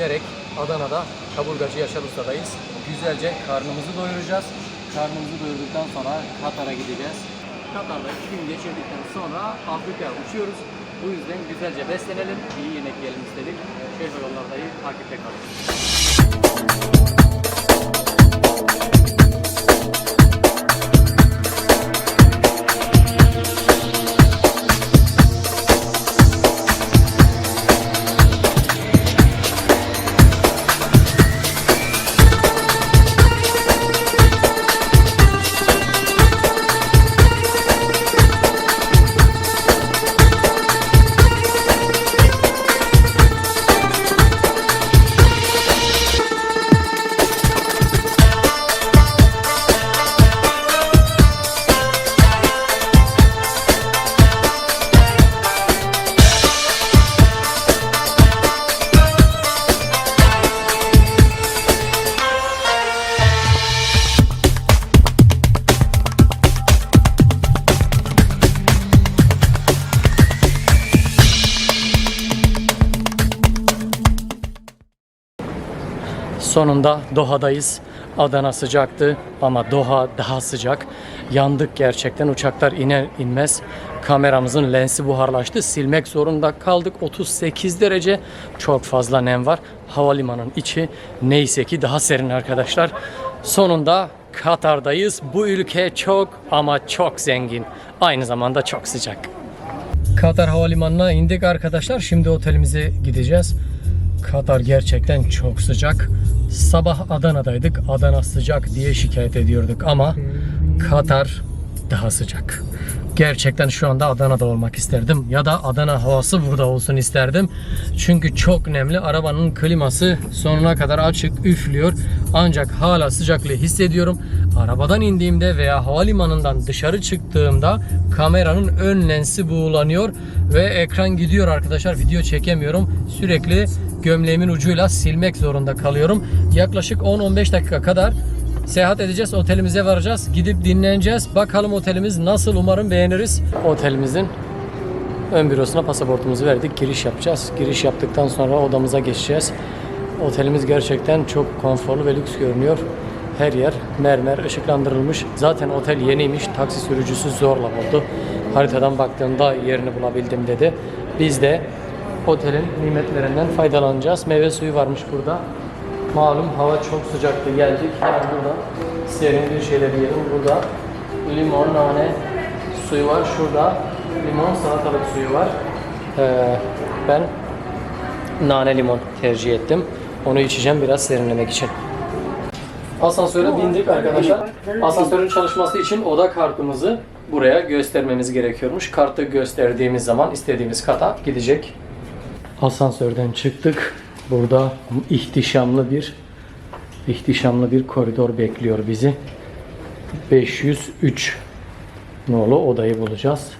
düşünerek Adana'da kaburgacı Yaşar Usta'dayız. Güzelce karnımızı doyuracağız. Karnımızı doyurduktan sonra Katar'a gideceğiz. Katar'da iki gün geçirdikten sonra Afrika'ya uçuyoruz. Bu yüzden güzelce beslenelim, iyi yemek yiyelim istedik. Şeyh yollardayı takipte kalın. Sonunda Doha'dayız. Adana sıcaktı ama Doha daha sıcak. Yandık gerçekten. Uçaklar iner inmez kameramızın lensi buharlaştı. Silmek zorunda kaldık. 38 derece. Çok fazla nem var. Havalimanının içi neyse ki daha serin arkadaşlar. Sonunda Katar'dayız. Bu ülke çok ama çok zengin. Aynı zamanda çok sıcak. Katar Havalimanı'na indik arkadaşlar. Şimdi otelimize gideceğiz. Katar gerçekten çok sıcak. Sabah Adana'daydık. Adana sıcak diye şikayet ediyorduk ama Katar daha sıcak. Gerçekten şu anda Adana'da olmak isterdim. Ya da Adana havası burada olsun isterdim. Çünkü çok nemli. Arabanın kliması sonuna kadar açık üflüyor. Ancak hala sıcaklığı hissediyorum. Arabadan indiğimde veya havalimanından dışarı çıktığımda kameranın ön lensi buğulanıyor ve ekran gidiyor arkadaşlar. Video çekemiyorum. Sürekli gömleğimin ucuyla silmek zorunda kalıyorum. Yaklaşık 10-15 dakika kadar Seyahat edeceğiz, otelimize varacağız. Gidip dinleneceğiz. Bakalım otelimiz nasıl umarım beğeniriz. Otelimizin ön bürosuna pasaportumuzu verdik. Giriş yapacağız. Giriş yaptıktan sonra odamıza geçeceğiz. Otelimiz gerçekten çok konforlu ve lüks görünüyor. Her yer mermer ışıklandırılmış. Zaten otel yeniymiş. Taksi sürücüsü zorla buldu. Haritadan baktığımda yerini bulabildim dedi. Biz de otelin nimetlerinden faydalanacağız. Meyve suyu varmış burada. Malum hava çok sıcaktı geldik. Yani burada serin bir şeyler yiyelim. Burada limon, nane suyu var. Şurada limon salatalık suyu var. Ee, ben nane limon tercih ettim. Onu içeceğim biraz serinlemek için. Asansöre bindik arkadaşlar. Asansörün çalışması için oda kartımızı buraya göstermemiz gerekiyormuş. Kartı gösterdiğimiz zaman istediğimiz kata gidecek. Asansörden çıktık. Burada ihtişamlı bir ihtişamlı bir koridor bekliyor bizi. 503 nolu odayı bulacağız.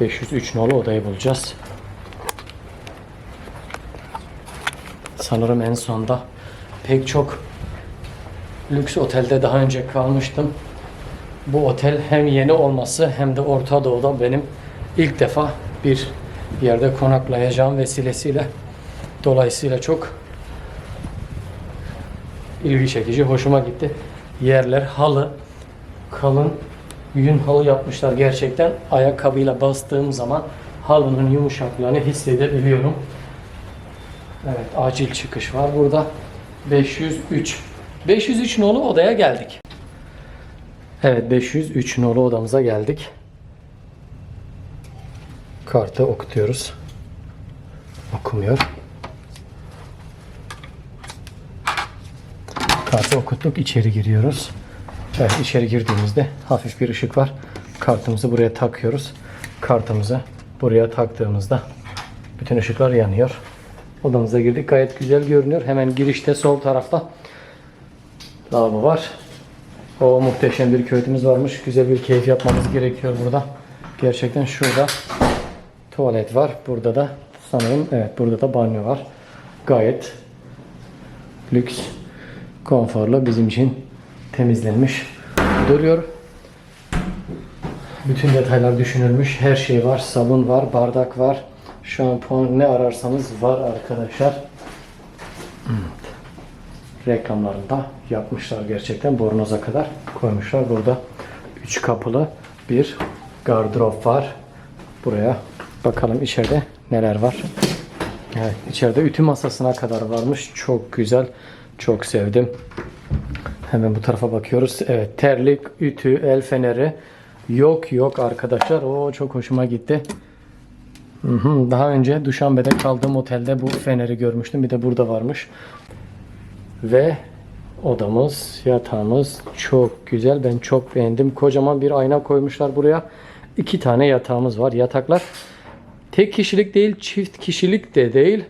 503 nolu odayı bulacağız. Sanırım en sonda pek çok lüks otelde daha önce kalmıştım. Bu otel hem yeni olması hem de Orta Doğu'da benim ilk defa bir yerde konaklayacağım vesilesiyle dolayısıyla çok ilgi çekici, hoşuma gitti. Yerler halı, kalın yün halı yapmışlar gerçekten. Ayakkabıyla bastığım zaman halının yumuşaklığını hissedebiliyorum. Evet, acil çıkış var burada. 503. 503 nolu odaya geldik. Evet, 503 nolu odamıza geldik. Kartı okutuyoruz. Okumuyor. Kartı okuttuk, içeri giriyoruz. Evet, içeri girdiğimizde hafif bir ışık var. Kartımızı buraya takıyoruz. Kartımızı buraya taktığımızda bütün ışıklar yanıyor. Odamıza girdik. Gayet güzel görünüyor. Hemen girişte sol tarafta lavabo var. O muhteşem bir köydümüz varmış. Güzel bir keyif yapmamız gerekiyor burada. Gerçekten şurada tuvalet var. Burada da sanırım evet burada da banyo var. Gayet lüks, konforlu bizim için temizlenmiş duruyor. Bütün detaylar düşünülmüş. Her şey var. Sabun var, bardak var. Şampuan ne ararsanız var arkadaşlar. reklamlarında yapmışlar gerçekten. Bornoza kadar koymuşlar. Burada üç kapılı bir gardırop var. Buraya bakalım içeride neler var. Evet, içeride ütü masasına kadar varmış. Çok güzel. Çok sevdim. Hemen bu tarafa bakıyoruz. Evet, terlik, ütü, el feneri. Yok yok arkadaşlar. O çok hoşuma gitti. Daha önce Duşanbe'de kaldığım otelde bu feneri görmüştüm. Bir de burada varmış. Ve odamız, yatağımız çok güzel. Ben çok beğendim. Kocaman bir ayna koymuşlar buraya. İki tane yatağımız var. Yataklar tek kişilik değil, çift kişilik de değil.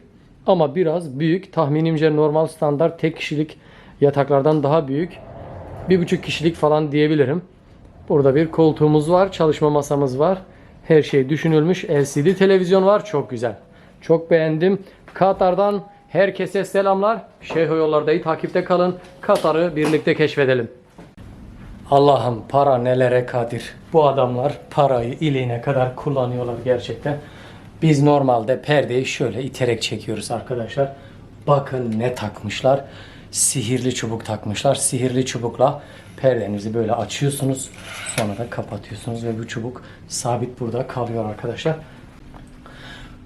Ama biraz büyük. Tahminimce normal standart tek kişilik yataklardan daha büyük. Bir buçuk kişilik falan diyebilirim. Burada bir koltuğumuz var, çalışma masamız var. Her şey düşünülmüş. LCD televizyon var. Çok güzel. Çok beğendim. Katar'dan herkese selamlar. Şeyh Yollarda'yı takipte kalın. Katar'ı birlikte keşfedelim. Allah'ım para nelere kadir. Bu adamlar parayı iliğine kadar kullanıyorlar gerçekten. Biz normalde perdeyi şöyle iterek çekiyoruz arkadaşlar. Bakın ne takmışlar. Sihirli çubuk takmışlar. Sihirli çubukla perdenizi böyle açıyorsunuz. Sonra da kapatıyorsunuz ve bu çubuk sabit burada kalıyor arkadaşlar.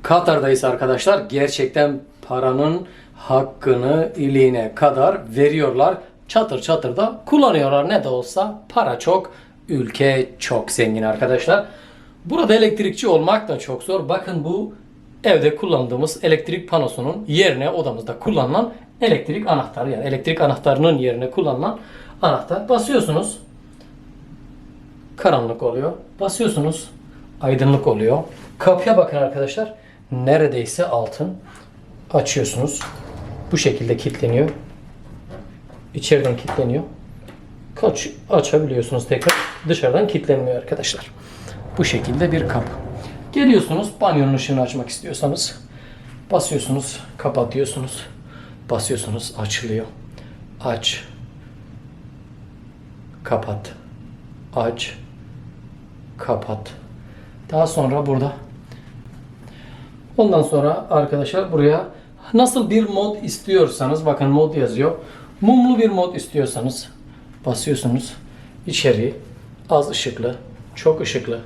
Katar'dayız arkadaşlar. Gerçekten paranın hakkını iliğine kadar veriyorlar. Çatır çatır da kullanıyorlar. Ne de olsa para çok, ülke çok zengin arkadaşlar. Burada elektrikçi olmak da çok zor. Bakın bu evde kullandığımız elektrik panosunun yerine odamızda kullanılan elektrik anahtarı. Yani elektrik anahtarının yerine kullanılan anahtar. Basıyorsunuz. Karanlık oluyor. Basıyorsunuz. Aydınlık oluyor. Kapıya bakın arkadaşlar. Neredeyse altın. Açıyorsunuz. Bu şekilde kilitleniyor. İçeriden kilitleniyor. Kaç açabiliyorsunuz tekrar. Dışarıdan kilitlenmiyor arkadaşlar. Bu şekilde bir kapı. Geliyorsunuz banyonun ışığını açmak istiyorsanız basıyorsunuz, kapatıyorsunuz. Basıyorsunuz, açılıyor. Aç. Kapat. Aç. Kapat. Daha sonra burada Ondan sonra arkadaşlar buraya nasıl bir mod istiyorsanız bakın mod yazıyor. Mumlu bir mod istiyorsanız basıyorsunuz. İçeri az ışıklı, çok ışıklı,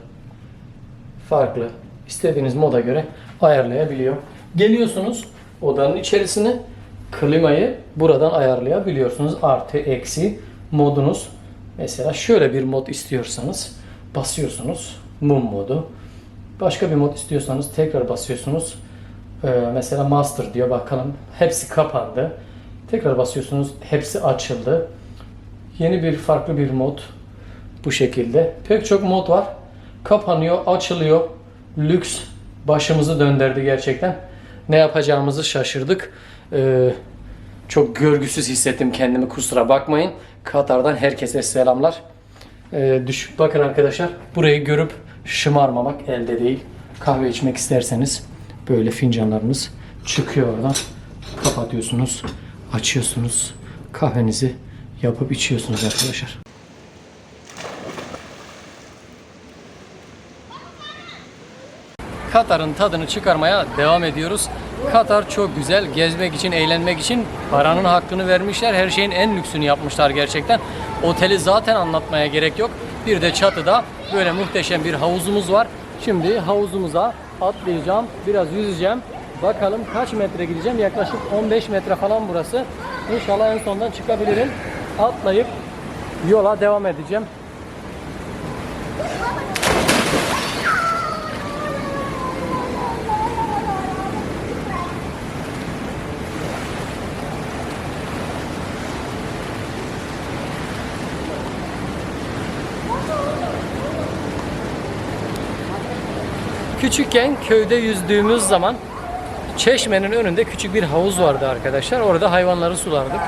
farklı istediğiniz moda göre ayarlayabiliyor. Geliyorsunuz odanın içerisine klimayı buradan ayarlayabiliyorsunuz. Artı eksi modunuz. Mesela şöyle bir mod istiyorsanız basıyorsunuz mum modu. Başka bir mod istiyorsanız tekrar basıyorsunuz. Ee, mesela master diyor bakalım. Hepsi kapandı. Tekrar basıyorsunuz. Hepsi açıldı. Yeni bir farklı bir mod bu şekilde. Pek çok mod var. Kapanıyor, açılıyor. Lüks başımızı döndürdü gerçekten. Ne yapacağımızı şaşırdık. Ee, çok görgüsüz hissettim kendimi kusura bakmayın. Katar'dan herkese selamlar. Ee, düş, bakın arkadaşlar burayı görüp şımarmamak elde değil. Kahve içmek isterseniz böyle fincanlarınız çıkıyor oradan. Kapatıyorsunuz, açıyorsunuz. Kahvenizi yapıp içiyorsunuz arkadaşlar. Katar'ın tadını çıkarmaya devam ediyoruz. Katar çok güzel. Gezmek için, eğlenmek için paranın hakkını vermişler. Her şeyin en lüksünü yapmışlar gerçekten. Oteli zaten anlatmaya gerek yok. Bir de çatıda böyle muhteşem bir havuzumuz var. Şimdi havuzumuza atlayacağım. Biraz yüzeceğim. Bakalım kaç metre gideceğim. Yaklaşık 15 metre falan burası. İnşallah en sondan çıkabilirim. Atlayıp yola devam edeceğim. Küçükken köyde yüzdüğümüz zaman çeşmenin önünde küçük bir havuz vardı arkadaşlar. Orada hayvanları sulardık.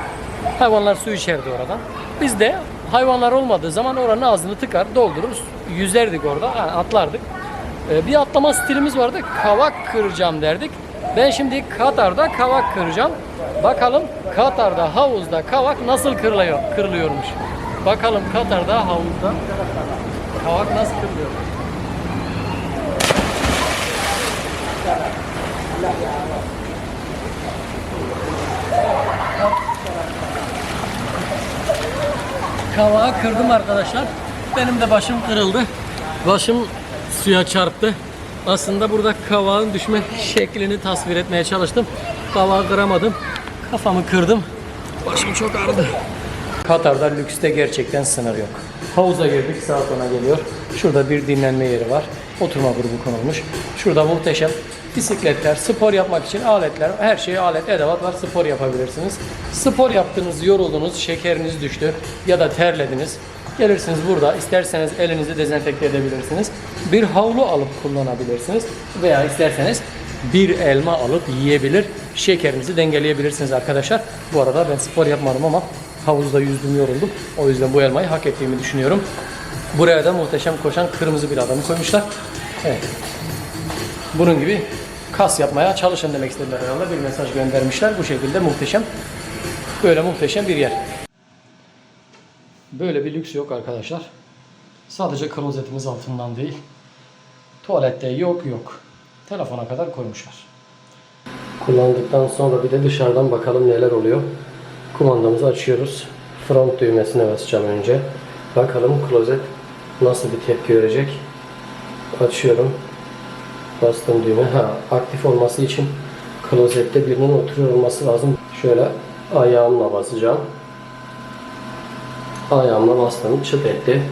Hayvanlar su içerdi oradan. Biz de hayvanlar olmadığı zaman oranın ağzını tıkar, doldurur, yüzerdik orada, yani atlardık. Ee, bir atlama stilimiz vardı. Kavak kıracağım derdik. Ben şimdi Katar'da kavak kıracağım. Bakalım Katar'da havuzda kavak nasıl kırılıyor, kırılıyormuş. Bakalım Katar'da havuzda kavak nasıl kırılıyor. Kavağı kırdım arkadaşlar. Benim de başım kırıldı. Başım suya çarptı. Aslında burada kavağın düşme şeklini tasvir etmeye çalıştım. Kavağı kıramadım. Kafamı kırdım. Başım çok ağrıdı. Katar'da lükste gerçekten sınır yok. Havuza girdik, saat ona geliyor. Şurada bir dinlenme yeri var. Oturma grubu konulmuş. Şurada muhteşem bisikletler, spor yapmak için aletler, her şey alet, edevat var. Spor yapabilirsiniz. Spor yaptınız, yoruldunuz, şekeriniz düştü ya da terlediniz. Gelirsiniz burada isterseniz elinizi dezenfekte edebilirsiniz. Bir havlu alıp kullanabilirsiniz veya isterseniz bir elma alıp yiyebilir, şekerinizi dengeleyebilirsiniz arkadaşlar. Bu arada ben spor yapmadım ama havuzda yüzdüm yoruldum. O yüzden bu elmayı hak ettiğimi düşünüyorum. Buraya da muhteşem koşan kırmızı bir adamı koymuşlar. Evet. Bunun gibi kas yapmaya çalışın demek istediler herhalde. Bir mesaj göndermişler. Bu şekilde muhteşem. Böyle muhteşem bir yer. Böyle bir lüks yok arkadaşlar. Sadece klozetimiz altından değil. Tuvalette yok yok. Telefona kadar koymuşlar. Kullandıktan sonra bir de dışarıdan bakalım neler oluyor. Kumandamızı açıyoruz. Front düğmesine basacağım önce. Bakalım klozet nasıl bir tepki verecek. Açıyorum. Bastım düğme. Ha, aktif olması için klozette birinin oturuyor olması lazım. Şöyle ayağımla basacağım. Ayağımla bastım. Çıt etti.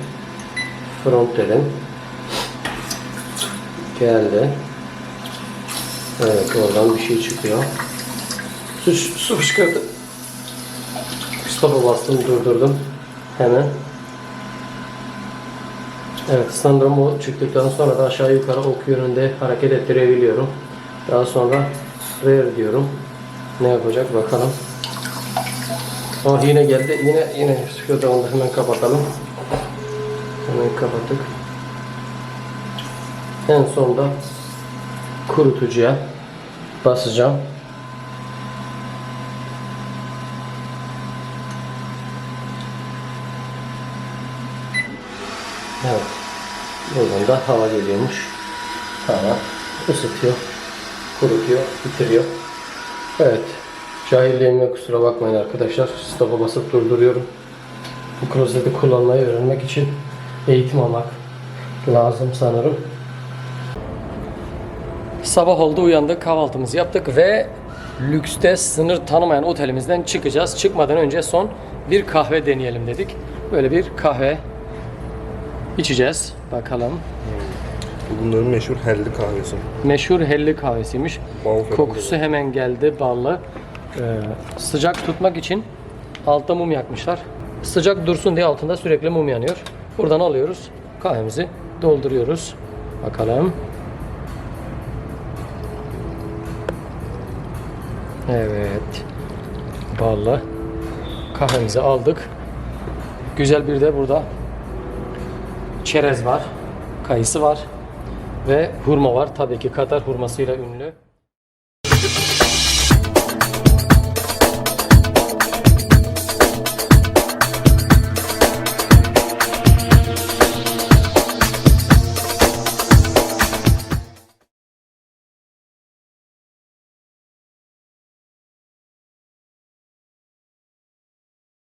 Front dedim. Geldi. Evet oradan bir şey çıkıyor. Su, su fışkırdı. Stop'a bastım durdurdum. Hemen. Evet sanırım o çıktıktan sonra da aşağı yukarı ok yönünde hareket ettirebiliyorum. Daha sonra rear diyorum. Ne yapacak bakalım. Oh yine geldi. Yine yine şurada onu hemen kapatalım. Hemen kapattık. En sonda kurutucuya basacağım. Evet. Buradan da hava geliyormuş. Hava ısıtıyor, kurutuyor, bitiriyor. Evet. Cahilliğime kusura bakmayın arkadaşlar. Stop'a basıp durduruyorum. Bu klozeti kullanmayı öğrenmek için eğitim almak lazım sanırım. Sabah oldu uyandık kahvaltımızı yaptık ve lükste sınır tanımayan otelimizden çıkacağız. Çıkmadan önce son bir kahve deneyelim dedik. Böyle bir kahve içeceğiz. Bakalım. Bunların meşhur helli kahvesi. Meşhur helli kahvesiymiş. Bal falan Kokusu hemen geldi ballı. Ee, sıcak tutmak için altta mum yakmışlar. Sıcak dursun diye altında sürekli mum yanıyor. Buradan alıyoruz. Kahvemizi dolduruyoruz. Bakalım. Evet. Ballı. Kahvemizi aldık. Güzel bir de burada çerez var. Kayısı var. Ve hurma var. Tabii ki Katar hurmasıyla ünlü.